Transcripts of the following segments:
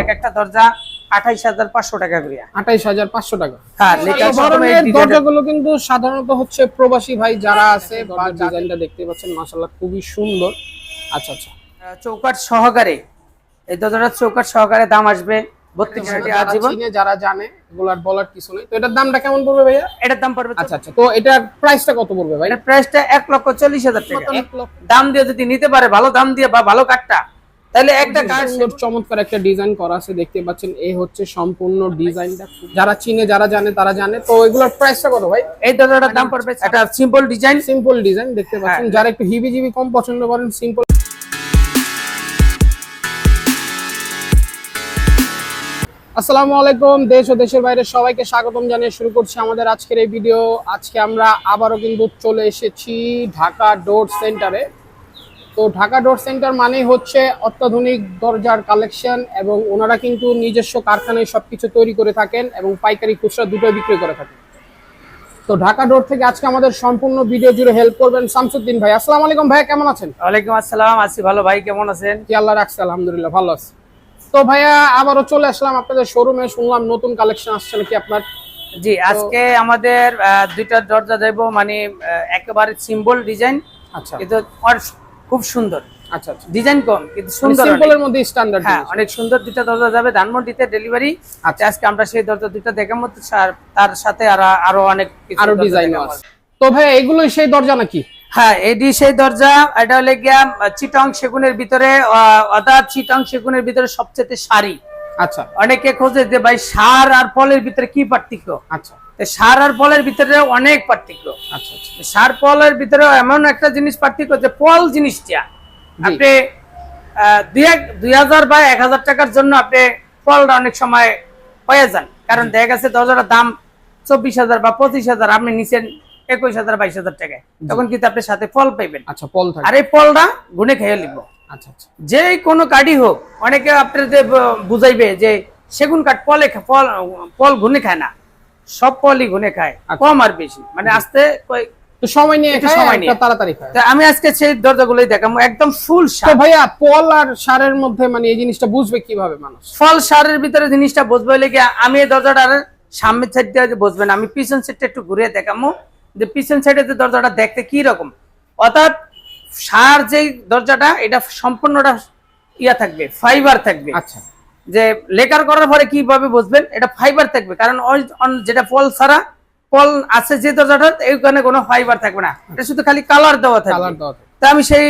এক একটা দরজা আঠাইশ হাজার পাঁচশো টাকা করে আঠাইশ হাজার পাঁচশো টাকা। হ্যাঁ লেখা এই ধরনের দরজাগুলো কিন্তু সাধারণত হচ্ছে প্রবাসী ভাই যারা আছে বা ডিজাইনটা দেখতে পাচ্ছেন মাশাআল্লাহ খুবই সুন্দর। আচ্ছা আচ্ছা। চৌকাট সহকারে এই দরজাটার চৌকাট সহকারে দাম আসবে বত্রিশ যারা জানে এগুলার বলার কিছু নেই। তো এটার দামটা কেমন পড়বে ভাইয়া? এটার দাম পড়বে আচ্ছা আচ্ছা। তো এটার প্রাইসটা কত পড়বে ভাই? এটার প্রাইসটা এক লক্ষ চল্লিশ হাজার টাকা। দাম দিয়ে যদি নিতে পারে ভালো দাম দিয়ে বা ভালো কাঠটা তাহলে একটা সুন্দর চমৎকার একটা ডিজাইন করা আছে দেখতে পাচ্ছেন এই হচ্ছে সম্পূর্ণ ডিজাইনটা যারা চিনে যারা জানে তারা জানে। তো এগুলোর প্রাইসটা কত ভাই? এই দরজাটার দাম পড়বে একটা সিম্পল ডিজাইন সিম্পল ডিজাইন দেখতে পাচ্ছেন। হ্যাঁ। যারা একটু হিবি জিবি কম পছন্দ করেন সিম্পল আসসালামু আলাইকুম দেশ ও দেশের বাইরে সবাইকে স্বাগতম জানিয়ে শুরু করছি আমাদের আজকের এই ভিডিও আজকে আমরা আবারও কিন্তু চলে এসেছি ঢাকা ডোর সেন্টারে তো ঢাকা ডোর সেন্টার মানেই হচ্ছে অত্যাধুনিক দরজার কালেকশন এবং ওনারা কিন্তু নিজস্ব কারখানায় সবকিছু তৈরি করে থাকেন এবং পাইকারি খুচরা দুটোই বিক্রি করে থাকেন। তো ঢাকা ডোর থেকে আজকে আমাদের সম্পূর্ণ ভিডিও জুড়ে হেল্প করবেন শামসুদ্দিন ভাই। আসসালামু আলাইকুম ভাই কেমন আছেন? ওয়ালাইকুম আসসালাম আছি ভালো। ভাই কেমন আছেন? কি আল্লাহ রাখছে আলহামদুলিল্লাহ ভালো আছে। তো ভাইয়া আবারও চলে আসলাম আপনাদের শোরুমে শুনলাম নতুন কালেকশন আসছে নাকি আপনার? জি আজকে আমাদের দুইটা দরজা দেব মানে একেবারে সিম্বল ডিজাইন আচ্ছা। কিন্তু খুব সুন্দর। আচ্ছা আচ্ছা। ডিজাইন কম কিন্তু সুন্দর সিম্পলের মধ্যে স্ট্যান্ডার্ড হ্যাঁ অনেক সুন্দর দুইটা দরজা যাবে ধানমন্ডিতে ডেলিভারি আচ্ছা। আজকে আমরা সেই দরজা দুইটা তার সাথে আর আরও অনেক আরও ডিজাইন দেখাবো। আছে। তো ভাই এগুলোই সেই দরজা নাকি? হ্যাঁ সেই দরজা এটা হলে গিয়া চিটং সেগুনের ভিতরে অর্থাৎ চিটং সেগুনের ভিতরে সবচেয়ে সারি। আচ্ছা। অনেকে খোঁজে যে ভাই সার আর ফলের ভিতরে কি পার্থক্য? আচ্ছা। সার আর ফলের ভিতরে অনেক পার্থক্য। আচ্ছা আচ্ছা। সার ফলের ভিতরে এমন একটা জিনিস পার্থক্য যে ফল জিনিসটা আপনি দুই হাজার বা এক হাজার টাকার জন্য আপনি ফলটা অনেক সময় হয়ে যান। কারণ দেখা গেছে দরজাটার দাম চব্বিশ হাজার বা পঁচিশ হাজার আপনি নিচেন একুশ হাজার বাইশ হাজার টাকায় তখন কিন্তু আপনি সাথে ফল পাইবেন। আচ্ছা পল থাকে। আর এই ফলটা গুনে খেয়ে লিখব আচ্ছা আচ্ছা। যে কোনো কাঠই হোক অনেকে আপনার যে বুঝাইবে যে সেগুন কাঠ ফলে ফল ফল গুনে খায় না। সব ফলই গুনে খায় আচ্ছা। কম আর বেশি। মানে আস্তে সময় নিয়ে সময় নিয়ে। তাড়াতাড়ি খায়। আমি আজকে সেই দরজাগুলোই দেখাবো একদম ফুল সার। ভাইয়া আর সারের মধ্যে মানে এই জিনিসটা বুঝবে কীভাবে মানুষ? ফল সারের ভিতরে জিনিসটা বুঝবে লেগে আমি এই সামনের সাইড দিয়ে বুঝবেন আমি পিছন সাইডটা একটু ঘুরে দেখাবো। যে পিছন সাইডে যে দরজাটা দেখতে কি রকম? অর্থাৎ সার যে দরজাটা এটা সম্পূর্ণটা ইয়া থাকবে ফাইবার থাকবে। আচ্ছা। যে লেকার করার পরে কীভাবে বুঝবেন? এটা ফাইবার থাকবে। কারণ যেটা ফল ছাড়া ফল আছে যে দরজাটা এইখানে কোনো ফাইবার থাকবে না। এটা শুধু খালি কালার দেওয়া কালার দেওয়া। তা আমি সেই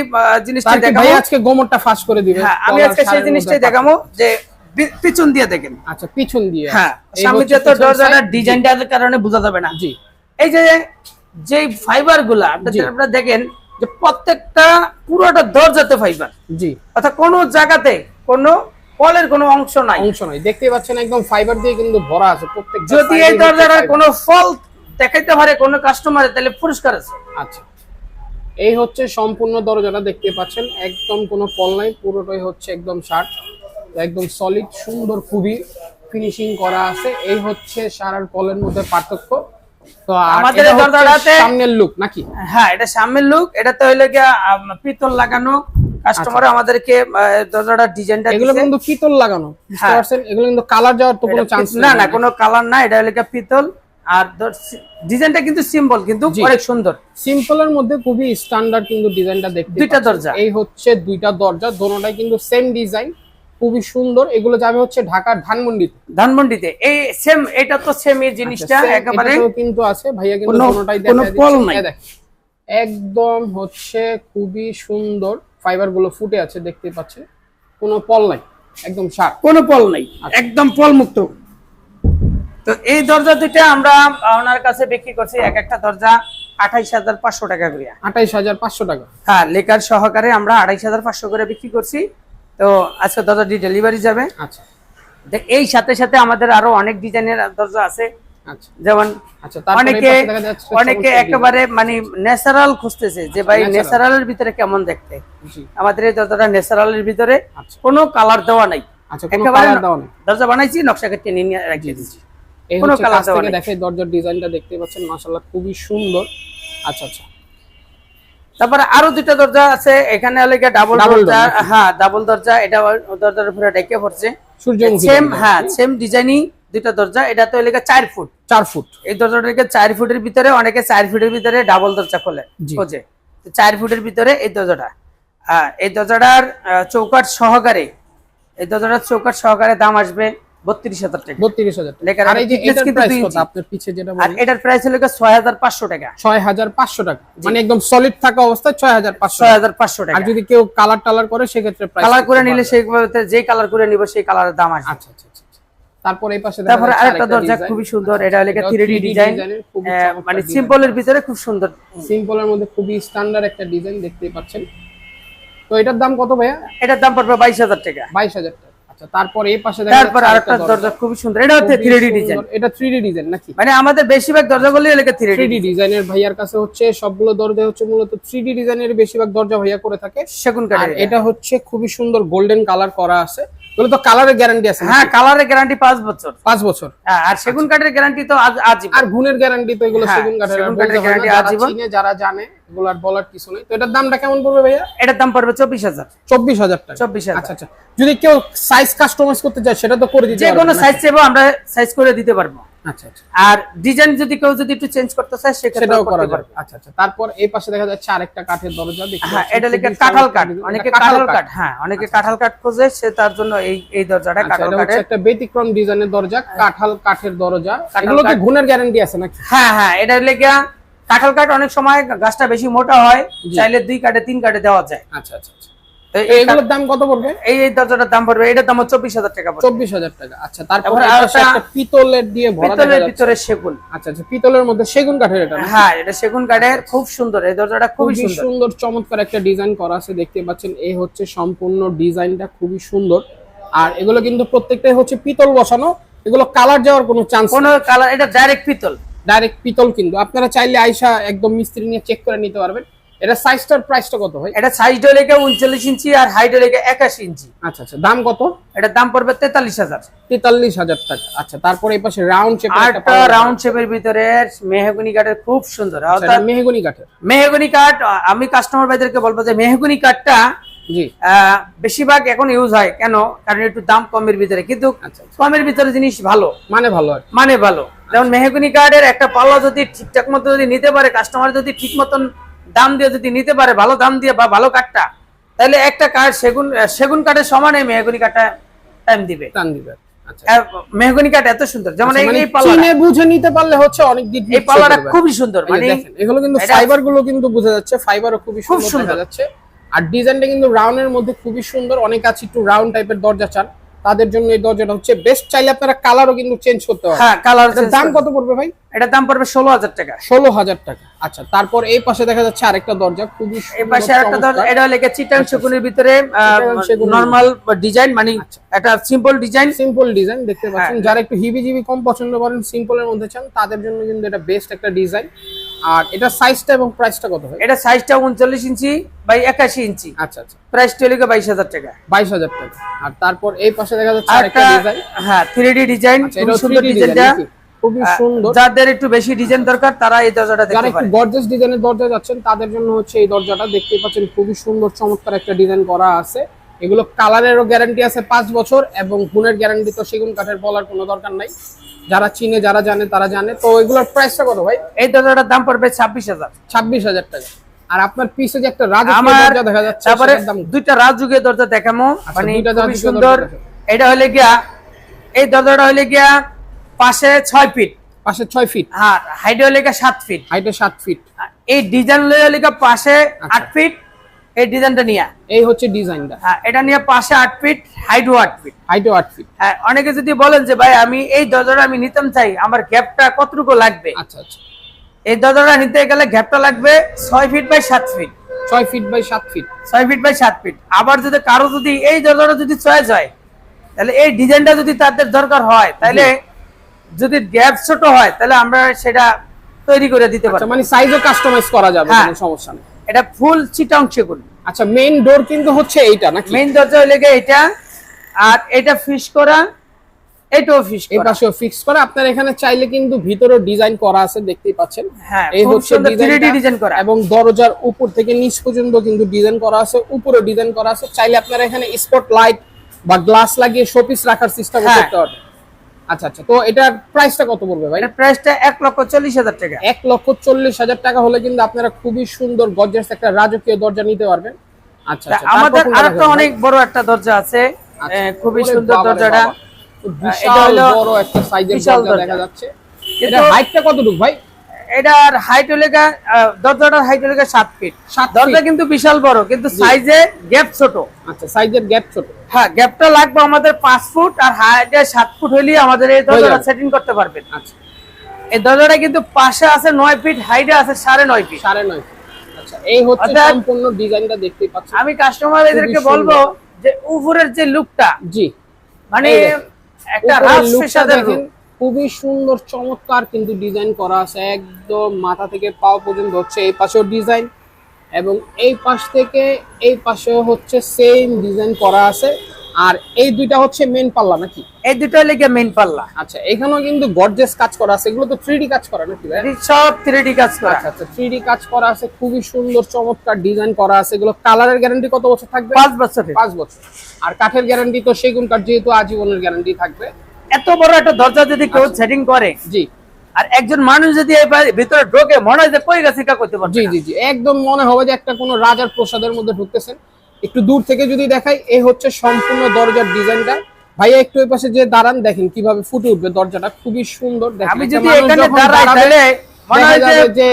জিনিসটা দেখাবো। আজকে গোমরটা ফাঁস করে দিবে? হ্যাঁ আমি আজকে সেই জিনিসটাই দেখাবো যে পিছন দিয়ে দেখেন। আচ্ছা পিছন দিয়ে। হ্যাঁ সামনে যে তো side। ডিজাইনটার কারণে বোঝা যাবে না। জি। এই যে যে ফাইবারগুলা আপনারা দেখেন যে প্রত্যেকটা পুরোটা দরজাতে ফাইবার জি। অর্থাৎ কোনো জায়গাতে কোনো ফলের কোনো অংশ নাই। অংশ নয় দেখতে পাচ্ছেন একদম ফাইবার দিয়ে কিন্তু ভরা আছে প্রত্যেক যদি এই দরজাটার কোনো ফল দেখাইতে পারে কোনো কাস্টমারে তাহলে পুরস্কার আছে। আচ্ছা। এই হচ্ছে সম্পূর্ণ দরজাটা দেখতে পাচ্ছেন একদম কোনো ফল নাই পুরোটাই হচ্ছে একদম শার্ট একদম সলিড সুন্দর খুবই ফিনিশিং করা আছে। এই হচ্ছে সার আর কলের মধ্যে পার্থক্য। তো আমাদের সামনের লুক নাকি? হ্যাঁ এটা সামনের লুক এটা তো হইল গিয়া পিতল লাগানো কাস্টমার আমাদেরকে আহ, দরজাটার ডিজাইনটা এগুলো কিন্তু পিতল লাগানো বুঝতে হ্যাঁ। এগুলো কিন্তু কালার যাওয়ার তো কোনো চান্স না না কোনো কালার না এটা হলো গিয়া পিতল। আর ডিজাইনটা কিন্তু সিম্পল কিন্তু অনেক সুন্দর। সিম্পলের মধ্যে খুবই স্ট্যান্ডার্ড কিন্তু ডিজাইনটা দেখতে দুইটা দরজা। এই হচ্ছে দুইটা দরজা দোনোটাই কিন্তু সেম ডিজাইন খুবই সুন্দর। এগুলো যাবে হচ্ছে ঢাকার ধানমন্ডিতে। ধানমন্ডিতে। এই সেম এটা তো সেম এই জিনিসটা আচ্ছা, একেবারে কিন্তু আছে। ভাইয়া কিন্তু কোনোটাই দেখা দেখেন। একদম হচ্ছে খুবই সুন্দর। ফাইবারগুলো ফুটে আছে দেখতে পাচ্ছেন। কোনো পল নাই একদম শার্প কোনো ফল নাই আচ্ছা। একদম ফল মুক্ত তো এই দরজা দুইটা আমরা ওনার কাছে বিক্রি করছি এক একটা দরজা আঠাইশ হাজার পাঁচশো টাকা করে আঠাইশ হাজার পাঁচশো টাকা। হ্যাঁ লেকার সহকারে আমরা আড়াইশ হাজার পাঁচশো করে বিক্রি করছি। তো আজকে দরজাটি ডেলিভারি যাবে। আচ্ছা। এই সাথে সাথে আমাদের আরও অনেক ডিজাইনের দরজা আছে। যেমন আচ্ছা তারপরে এই অনেকে অনেকে একেবারে মানে ন্যাচারাল খুঁজতেছে যে ভাই। ন্যাচারালের ভিতরে কেমন দেখতে। আমাদের দরজাটা ন্যাচারালের ভিতরে আচ্ছা। কোনো কালার দেওয়া নাই। আচ্ছা একেবারে দরজা বানাইছি নকশা কেটে নিয়ে রাখিয়ে দিচ্ছি কোনো দেওয়া দেখে দরজার ডিজাইনটা দেখতে পাচ্ছেন মাশাআল্লাহ খুবই সুন্দর। আচ্ছা আচ্ছা। তারপরে আরও দুটা দরজা আছে এখানে ডাবল দরজা হ্যাঁ ডাবল দরজা এটা দরজার উপরে ডেকে পড়ছে। সেম হ্যাঁ সেম ডিজাইনই দুইটা দরজা এটা তো লেগে চার ফুট। চার ফুট। এই দরজাটাকে চার ফুটের ভিতরে অনেকে চার ফুটের ভিতরে ডাবল দরজা খোলে খোঁজে। চার ফুটের ভিতরে এই দরজাটা। এই দরজাটার চৌকাঠ সহকারে এই দরজাটার চৌকাট সহকারে দাম আসবে বত্রিশ হাজার টাকা। বত্রিশ হাজার এটার প্রাইস হলো ছয় হাজার পাঁচশো টাকা। ছয় হাজার পাঁচশো টাকা। মানে একদম সলিড থাকা অবস্থায় ছয় হাজার পাঁচশো ছয় হাজার পাঁচশো আর টাকা যদি কেউ কালার টালার করে সেক্ষেত্রে কালার করে নিলে। সেই যে কালার করে নিব সেই কালারের দাম আসবে। আচ্ছা আচ্ছা আচ্ছা। তারপর এই পাশে তারপরে আরেকটা দরজা খুবই সুন্দর এটা হলো থ্রি 3D ডিজাইন চমৎকার মানে সিম্পলের ভিতরে খুব সুন্দর। সিম্পলের মধ্যে খুবই স্ট্যান্ডার্ড একটা ডিজাইন দেখতেই পাচ্ছেন। তো এটার দাম কত ভাইয়া? এটার দাম পড়বে বাইশ হাজার টাকা। বাইশ হাজার টাকা। আচ্ছা তারপর এই পাশে তারপর আরেকটা দরজা খুবই সুন্দর। এটা হচ্ছে খুবই থ্রি সুন্দর। ডিজাইন এটা থ্রি ডি ডিজাইন নাকি? মানে আমাদের বেশিরভাগ দরজাগুলি এলাকা থ্রি থ্রি ডিজাইনের ভাইয়ার কাছে হচ্ছে সবগুলো দরজা হচ্ছে মূলত থ্রি ডি ডিজাইনের বেশিরভাগ দরজা ভাইয়া করে থাকে। সেগুন আর কাঠের এটা হচ্ছে খুবই সুন্দর গোল্ডেন কালার করা আছে। এগুলো তো কালারের গ্যারান্টি আছে হ্যাঁ? কালারের গ্যারান্টি পাঁচ বছর। পাঁচ বছর। হ্যাঁ, আর সেগুন কাঠের গ্যারান্টি তো আজ আজীবন। আর গুণের গ্যারান্টি তো এগুলো হ্যাঁ, সেগুন কাঠের হয় যারা আজীবন। যারা জানে আর বলার কিছু নেই। তো এটার দামটা কেমন পড়বে ভাইয়া? এটার দাম পড়বে চব্বিশ হাজার। চব্বিশ হাজার টাকা। চব্বিশ আচ্ছা আচ্ছা। যদি কেউ সাইজ কাস্টমাইজ করতে চায় সেটা তো করে দিতে যে কোনো সাইজ চাইব আমরা সাইজ করে দিতে পারব। আচ্ছা আচ্ছা। আর ডিজাইন যদি কেউ যদি একটু চেঞ্জ করতে চায় সেটাও করা যাবে আচ্ছা আচ্ছা। তারপর এই পাশে দেখা যাচ্ছে আরেকটা কাঠের দরজা। হ্যাঁ এটা লেখা কাঁঠাল কাঠ। অনেকে কাঁঠাল কাঠ। হ্যাঁ অনেকে কাঁঠাল কাঠ খোঁজে সে তার জন্য এই এই দরজাটা কাঁঠাল কাঠের। একটা ব্যতিক্রম ডিজাইনের দরজা কাঁঠাল কাঠের দরজা। এগুলো কি গুণের গ্যারান্টি আছে নাকি? হ্যাঁ হ্যাঁ এটা লেগে কাঁঠাল কাঠ অনেক সময় গাছটা বেশি মোটা হয় চাইলে দুই কাঠে তিন কাঠে দেওয়া যায়। আচ্ছা আচ্ছা আচ্ছা। এগুলোর দাম কত পড়বে? এই এই দরজাটার দাম পড়বে এটার দাম চব্বিশ হাজার টাকা চব্বিশ হাজার টাকা। আচ্ছা তারপর পিতলের দিয়ে পিতলের ভিতরে সেগুন। আচ্ছা আচ্ছা পিতলের মধ্যে সেগুন কাঠের এটা হ্যাঁ এটা সেগুন কাঠের খুব সুন্দর। এই দরজাটা খুবই সুন্দর। সুন্দর চমৎকার একটা ডিজাইন করা আছে দেখতে পাচ্ছেন। এই হচ্ছে সম্পূর্ণ ডিজাইনটা খুবই সুন্দর। আর এগুলো কিন্তু প্রত্যেকটাই হচ্ছে পিতল বসানো। এগুলো কালার যাওয়ার কোনো চান্স কোন কালার এটা ডাইরেক্ট পিতল। ডাইরেক্ট পিতল কিন্তু। আপনারা চাইলে আইসা একদম মিস্ত্রি নিয়ে চেক করে নিতে পারবেন। এটা সাইজটার প্রাইসটা কত হয় এটা সাইজ লেগে উনচল্লিশ ইঞ্চি আর হাইট লেগে একাশি ইঞ্চি। আচ্ছা আচ্ছা। দাম কত? এটার দাম পড়বে তেতাল্লিশ হাজার। তেতাল্লিশ হাজার টাকা। আচ্ছা তারপরে এই পাশে রাউন্ড শেপ আটটা রাউন্ড শেপের ভিতরে মেহগুনি কাঠের খুব সুন্দর। অর্থাৎ মেহগনি কাঠের। মেহগুনি কাঠ আমি কাস্টমার ভাইদেরকে বলব যে মেহগুনি কাঠটা বেশিরভাগ এখন ইউজ হয়। কেন? কারণ একটু দাম কমের ভিতরে। কিন্তু আচ্ছা আচ্ছা। কমের ভিতরে জিনিস ভালো। মানে ভালো মানে ভালো। যেমন মেহগুনি কার্ডের একটা পাল্লা যদি ঠিকঠাক মতো যদি নিতে পারে কাস্টমার যদি ঠিক মতন দাম দিয়ে যদি নিতে পারে ভালো দাম দিয়ে বা ভালো কাঠটা তাহলে একটা কাঠ সেগুন সেগুন কাঠের সমানে মেহগুনি কাঠটা টাইম দিবে। টান দিবে। আচ্ছা। মেহগুনি কাঠ এত সুন্দর। যেমন আচ্ছা, এই- মানে পাল্লাটা বুঝে নিতে পারলে হচ্ছে অনেক দিন এই পাল্লাটা খুবই সুন্দর মানে এগুলো কিন্তু ফাইবারগুলো কিন্তু বোঝা যাচ্ছে ফাইবারও খুবই সুন্দর সুন্দর। দেখা যাচ্ছে। আর ডিজাইনটা কিন্তু রাউন্ডের মধ্যে খুবই সুন্দর অনেক আছে একটু রাউন্ড টাইপের দরজা চান। তাদের জন্য এই দরজাটা হচ্ছে বেস্ট চাইলে আপনারা কালারও কিন্তু চেঞ্জ করতে পারবেন। হ্যাঁ কালার এটার দাম কত পড়বে ভাই? এটার দাম পড়বে ষোলো হাজার টাকা। ষোলো হাজার টাকা। আচ্ছা তারপর এই পাশে দেখা যাচ্ছে আরেকটা দরজা খুবই এই পাশে একটা দরজা এটা লেগে চিটাং সেগুনের ভিতরে নরমাল ডিজাইন মানে আচ্ছা। একটা সিম্পল ডিজাইন সিম্পল ডিজাইন দেখতে পাচ্ছেন। হ্যাঁ। যারা একটু হিবি জিবি কম পছন্দ করেন সিম্পলের মধ্যে চান তাদের জন্য কিন্তু এটা বেস্ট একটা ডিজাইন আর এটা সাইজটা এবং প্রাইসটা কত হয় এটা সাইজটা উনচল্লিশ ইঞ্চি বাই একাশি ইঞ্চি। আচ্ছা আচ্ছা। লেগে বাইশ হাজার টাকা। বাইশ হাজার টাকা। আর তারপর এই পাশে দেখা যাচ্ছে আরেকটা ডিজাইন হ্যাঁ থ্রি ডি ডিজাইন খুব সুন্দর ডিজাইনটা ডিজাইন খুবই সুন্দর। যাদের একটু বেশি ডিজাইন দরকার তারা এই দরজাটা যারা দেখতে একটু পারে। গর্জেস ডিজাইনের দরজা যাচ্ছেন তাদের জন্য হচ্ছে এই দরজাটা দেখতে পাচ্ছেন খুবই সুন্দর চমৎকার একটা ডিজাইন করা আছে। এগুলো কালারেরও গ্যারান্টি আছে পাঁচ বছর এবং গুণের গ্যারান্টি তো সেগুন কাঠের বলার কোনো দরকার নাই। যারা চিনে যারা জানে তারা জানে। তো এগুলোর প্রাইসটা কত ভাই? এই দরজাটার দাম পড়বে ছাব্বিশ হাজার। ছাব্বিশ হাজার টাকা। আর আপনার পিছে যে একটা রাজকীয় আমার দরজা দেখা যাচ্ছে তারপরে দুইটা রাজযুগের দরজা দেখামো। মানে দুইটা খুবই সুন্দর। এটা হলে গিয়া এই দরজাটা হলে গিয়া পাশে ছয় ফিট। পাশে ছয় ফিট? আর হাইট হলে গিয়া সাত ফিট। হাইটে সাত ফিট। এই ডিজাইন লয়ে হলে গিয়া পাশে আচ্ছা। আট ফিট। এই ডিজাইনটা নিয়ে। এই হচ্ছে ডিজাইনটা। হ্যাঁ এটা নিয়ে পাশে আট ফিট হাইটও আট ফিট। হাইটে আট ফিট। হ্যাঁ অনেকে যদি বলেন যে ভাই আমি এই দরজাটা আমি নিতাম চাই আমার গ্যাপটা কতটুকু লাগবে? আচ্ছা আচ্ছা। এই দরজাটা নিতে গেলে গ্যাপটা লাগবে ছয় ফিট বাই সাত ফিট। ছয় ফিট বাই সাত ফিট। ছয় ফিট বাই সাত ফিট। আবার যদি কারও যদি এই দরজাটা যদি চয়েস হয় তাহলে এই ডিজাইনটা যদি তাদের দরকার হয় তাহলে যদি গ্যাপ ছোট হয় তাহলে আমরা সেটা তৈরি করে দিতে আচ্ছা পারব। মানে সাইজও কাস্টমাইজ করা যাবে হ্যাঁ। কোনো সমস্যা নেই। এটা ফুল চিটাং সেগুন। আচ্ছা মেইন ডোর কিন্তু হচ্ছে এইটা নাকি? মেইন দরজা হলে এটা আর এটা ফিস করা এটাও এই করা। পাশেও ফিক্স করা। আপনার এখানে চাইলে কিন্তু ভিতরে ডিজাইন করা আছে দেখতেই পাচ্ছেন। হ্যাঁ এই হচ্ছে 3D ডিজাইনটা ডিজাইন করা। এবং দরজার উপর থেকে নিচ পর্যন্ত কিন্তু ডিজাইন করা আছে উপরে ডিজাইন করা আছে। চাইলে আপনারা এখানে স্পট লাইট বা গ্লাস লাগিয়ে শোপিস রাখার সিস্টেম হ্যাঁ। করতে পারবেন আচ্ছা আচ্ছা। তো এটার প্রাইসটা কত বলবে ভাই? এটার প্রাইসটা এক লক্ষ চল্লিশ হাজার টাকা। এক লক্ষ চল্লিশ হাজার টাকা হলে কিন্তু আপনারা খুবই সুন্দর গর্জাস একটা রাজকীয় দরজা নিতে পারবেন। আচ্ছা আচ্ছা। আমাদের আর একটা আরেকটা অনেক বড় একটা দরজা আছে। আচ্ছা। খুবই সুন্দর দরজাটা। এটা বিশাল বড় একটা সাইজের দরজা। দেখা যাচ্ছে। এটা হাইটটা কতটুকু ভাই? এটার হাইট হলে দরজাটার হাইট হলে সাত ফিট দরজা কিন্তু বিশাল বড় কিন্তু সাইজে গ্যাপ ছোট। আচ্ছা সাইজের গ্যাপ ছোট। হ্যাঁ গ্যাপটা লাগবে আমাদের পাঁচ ফুট আর হাইটে সাত ফুট হইলে আমাদের এই দরজাটা সেটিং করতে পারবেন। আচ্ছা। এই দরজাটা কিন্তু পাশে আছে নয় ফিট হাইটে আছে সাড়ে নয় ফিট সাড়ে নয় আচ্ছা এই হচ্ছে সম্পূর্ণ ডিজাইনটা দেখতেই পাচ্ছেন আমি কাস্টমার এদেরকে বলব যে উপরের যে লুকটা জি। মানে একটা রাজ। খুবই সুন্দর চমৎকার কিন্তু ডিজাইন করা আছে। একদম মাথা থেকে পাও পর্যন্ত হচ্ছে এই পাশেও ডিজাইন এবং এই পাশ থেকে এই পাশেও হচ্ছে সেম ডিজাইন করা আছে। আর এই দুইটা হচ্ছে মেন পাল্লা নাকি? এই দুটো লেগে মেন পাল্লা। আচ্ছা এখানেও কিন্তু গর্জেস কাজ করা আছে। এগুলো তো থ্রি কাজ করা নাকি ভাই? সব থ্রি কাজ করা। আচ্ছা আচ্ছা থ্রি কাজ করা আছে। খুবই সুন্দর চমৎকার ডিজাইন করা আছে। এগুলো কালারের গ্যারান্টি কত বছর থাকবে? পাঁচ বছরের। পাঁচ বছর। আর কাঠের গ্যারান্টি তো সেগুন কাঠ যেহেতু আজীবনের গ্যারান্টি থাকবে। এত বড় একটা দরজা যদি কেউ আচ্ছা। সেটিং করে জি। আর একজন মানুষ যদি এই ভিতরে ঢোকে মনে হয় যে কই গেছে কা করতে পারবে জি জি জি। একদম মনে হবে যে একটা কোনো রাজার প্রসাদের মধ্যে ঢুকতেছেন। একটু দূর থেকে যদি দেখাই এই হচ্ছে সম্পূর্ণ দরজার ডিজাইনটা। ভাইয়া একটু ওই পাশে যে দাঁড়ান দেখেন কীভাবে ফুটে উঠবে দরজাটা। খুবই সুন্দর। দেখেন আমি যদি এখানে দাঁড়াই তাহলে মনে হয় যে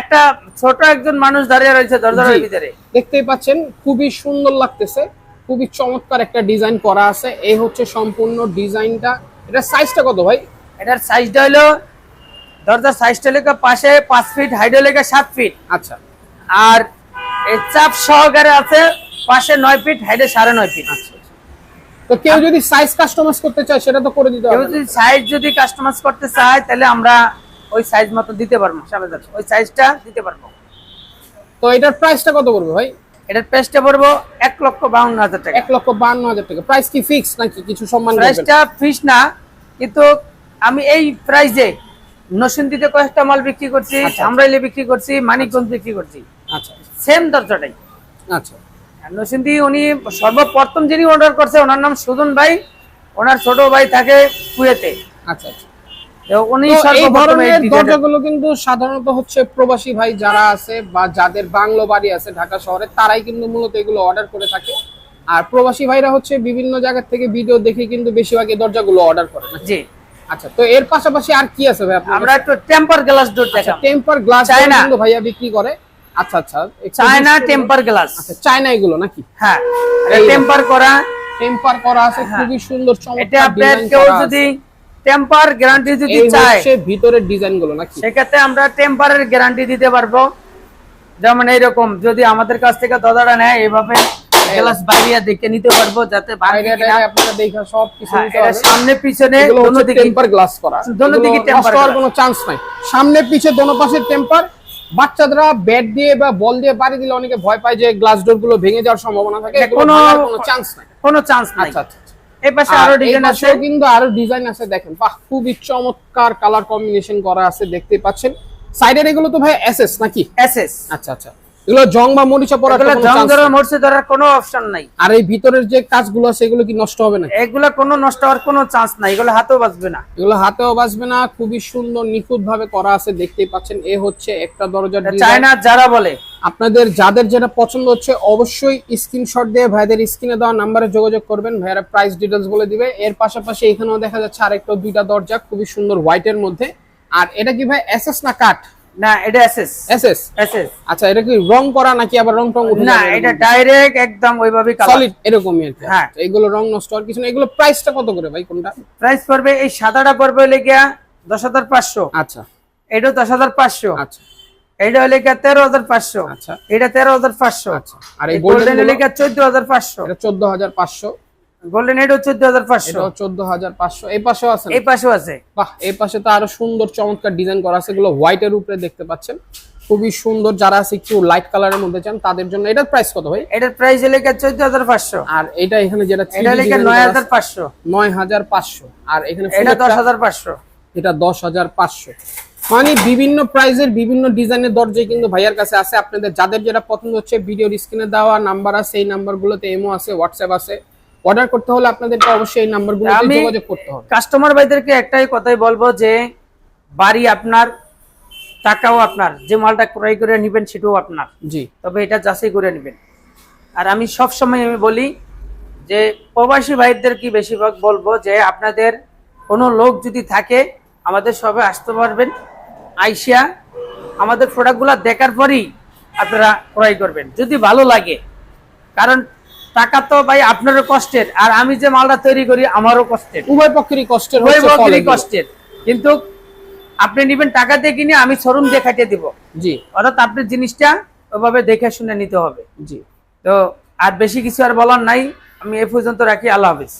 একটা ছোট একজন মানুষ দাঁড়িয়ে রয়েছে দরজার ভিতরে। দেখতেই পাচ্ছেন খুবই সুন্দর লাগতেছে। খুবই চমৎকার একটা ডিজাইন করা আছে। এই হচ্ছে সম্পূর্ণ ডিজাইনটা। এটা সাইজটা কত ভাই? এটার সাইজটা হলো দরজার সাইজটা লেখা পাশে পাঁচ ফিট হাইট লেখা সাত ফিট আচ্ছা। আর এই চাপ সহকারে আছে পাশে নয় ফিট হাইটে সাড়ে নয় ফিট আচ্ছা তো কেউ যদি সাইজ কাস্টমাইজ করতে চায় সেটা তো করে দিতে কেউ হবে। যদি সাইজ যদি কাস্টমাইজ করতে চায় তাহলে আমরা ওই সাইজ মতো দিতে পারব ওই সাইজটা দিতে পারব। তো এটার প্রাইসটা কত পড়বে ভাই? এটার প্রাইসটা পড়ব এক লক্ষ বাউন্ন হাজার টাকা। এক লক্ষ বান্ন হাজার টাকা। প্রাইস কি ফিক্স নাকি কিছু সম্মান প্রাইসটা ফিক্স না কিন্তু আমি এই প্রাইসে নসুন্দিতে কয়েকটা মাল বিক্রি করছি আচ্ছা। আমরাইলে বিক্রি করছি মানিকগঞ্জ বিক্রি করছি। আচ্ছা। সেম দরজাটাই। আচ্ছা। নসুন্দি উনি সর্বপ্রথম যিনি অর্ডার করছে ওনার নাম সুজন ভাই ওনার ছোট ভাই থাকে কুয়েতে আচ্ছা আচ্ছা। এই সর্বপ্রথম ধরনের দরজাগুলো কিন্তু সাধারণত হচ্ছে প্রবাসী ভাই যারা আছে বা যাদের বাংলো বাড়ি আছে ঢাকা শহরে তারাই কিন্তু মূলত এগুলো অর্ডার করে থাকে। আর প্রবাসী ভাইরা হচ্ছে বিভিন্ন জায়গা থেকে ভিডিও দেখে কিন্তু বেশিরভাগ এই দরজাগুলো অর্ডার করে জি। আচ্ছা তো এর পাশাপাশি আর কি আছে ভাই আমরা একটু টেম্পার গ্লাস ডোর দেখাম টেম্পার গ্লাস। কিন্তু ভাইয়া বিক্রি করে। আচ্ছা আচ্ছা চায়না টেম্পার গ্লাস আচ্ছা চায়না এগুলো নাকি? হ্যাঁ টেম্পার করা। টেম্পার করা আছে হ্যাঁ। খুবই সুন্দর এটা আপনার কেউ যদি টেম্পার গ্যারান্টি যদি হচ্ছে ভিতরের ডিজাইনগুলো নাকি? সেক্ষেত্রে আমরা টেম্পারের গ্যারান্টি দিতে পারব। যেমন এইরকম যদি আমাদের কাছ থেকে দদাটা নেয় এইভাবে গ্লাস বাইরে দেখে নিতে পারব যাতে বাইরে। আপনারা দেখা সব কিছু সামনে পিছনে দোনো দিকে টেম্পার গ্লাস করা। দোনো দিকে হওয়ার glass। কোনো চান্স নাই। সামনে পিছে দোনো পাশে টেম্পার বাচ্চারা ব্যাট দিয়ে বা বল দিয়ে বাড়ি দিলে অনেকে ভয় পায় যে গ্লাস ডোরগুলো ভেঙে যাওয়ার সম্ভাবনা থাকে। কোনো- কোনো চান্স নাই। কোনো চান্স নাই। আচ্ছা আচ্ছা। এই পাশে আরও ডিজাইন আছে? কিন্তু আরও ডিজাইন আছে দেখেন। বাহ খুবই চমৎকার কালার কম্বিনেশন করা আছে দেখতে পাচ্ছেন। সাইডের এগুলো তো ভাই এসএস নাকি? এসএস আচ্ছা আচ্ছা। এগুলো জং বা মরিচা কোনো জং ধরার কোনো অপশন নাই। আর এই ভিতরের যে কাজগুলো আছে এগুলো কি নষ্ট হবে না এগুলো কোনো নষ্ট হওয়ার কোনো চান্স নাই এগুলো হাতেও বাঁচবে না। এগুলো হাতেও বাজবে না খুবই সুন্দর নিখুঁত ভাবে করা আছে দেখতেই পাচ্ছেন। এ হচ্ছে একটা দরজা চায়না যারা বলে। আপনাদের যাদের যেটা পছন্দ হচ্ছে অবশ্যই স্ক্রিনশট দিয়ে ভাইদের স্ক্রিনে দেওয়া নাম্বারে যোগাযোগ করবেন। ভাইয়ারা প্রাইস ডিটেলস বলে দিবে। এর পাশাপাশি এখানেও দেখা যাচ্ছে আরেকটা দুইটা দরজা খুবই সুন্দর হোয়াইটের মধ্যে। আর এটা কি ভাই এসএস না কাঠ? না এটা এসএস এসএস এসএস আচ্ছা এটা কি রং করা নাকি আবার রং টং উঠে না এটা ডাইরেক্ট একদম ওইভাবে কালার সলিড এরকমই আর হ্যাঁ। আচ্ছা, এগুলো রং নষ্ট হওয়ার কিছু না এগুলো প্রাইসটা কত করে ভাই কোনটা? প্রাইস পড়বে এই সাদাটা পড়বে হলে গিয়া দশ হাজার পাঁচশো। আচ্ছা। এটা দশ হাজার পাঁচশো। আচ্ছা। এটা হলে গিয়া তেরো হাজার পাঁচশো। আচ্ছা। এটা তেরো হাজার পাঁচশো। আচ্ছা। আর এই গোল্ডেন হলে গিয়া চোদ্দ হাজার পাঁচশো। এটা চোদ্দ হাজার পাঁচশো। গোল্ডেন এটাও এই পাশেও আছে? না? এই পাশেও আছে। বাহ এই পাশে তো আরও সুন্দর চমৎকার ডিজাইন করা আছে। এগুলো হোয়াইট এর উপরে দেখতে পাচ্ছেন। খুবই সুন্দর যারা আছে একটু লাইট কালারের মধ্যে চান তাদের জন্য এটার প্রাইস কত ভাই? এটার প্রাইস হাজার পাঁচশো। আর এটা এখানে যেটা এটা পাঁচশো। নয় হাজার পাঁচশো। আর এখানে এটা দশ হাজার পাঁচশো। এটা দশ হাজার পাঁচশো। মানে বিভিন্ন প্রাইজের বিভিন্ন ডিজাইনের দরজায় কিন্তু ভাইয়ার কাছে আছে। আপনাদের যাদের যেটা পছন্দ হচ্ছে ভিডিওর স্ক্রিনে দেওয়া নাম্বার আছে এই নাম্বারগুলোতে এমও আছে হোয়াটসঅ্যাপ আছে। অর্ডার করতে হলে আপনাদেরকে অবশ্যই এই নাম্বারগুলোতে যোগাযোগ করতে হবে। কাস্টমার ভাইদেরকে একটাই কথাই বলব যে বাড়ি আপনার টাকাও আপনার যে মালটা ক্রয় করে নেবেন সেটাও আপনার। জি। তবে এটা যাচাই করে নেবেন। আর আমি সব সময় আমি বলি যে প্রবাসী ভাইদের কি বেশিরভাগ বলব যে আপনাদের কোনো লোক যদি থাকে আমাদের সবে আসতে পারবেন আইসিয়া আমাদের প্রোডাক্টগুলো দেখার পরেই আপনারা ক্রয় করবেন। যদি ভালো লাগে। কারণ টাকা তো ভাই আপনারও কষ্টের আর আমি যে মালটা তৈরি করি আমারও কষ্টের। উভয় পক্ষেরই কষ্টের উভয় পক্ষেরই কষ্টের। কিন্তু আপনি নিবেন টাকা দিয়ে কিনে আমি শোরুম দিয়ে খাটিয়ে দিব। জি। অর্থাৎ আপনি জিনিসটা ওভাবে দেখে শুনে নিতে হবে। জি। তো আর বেশি কিছু আর বলার নাই। আমি এ পর্যন্ত রাখি। আল্লাহ হাফিজ।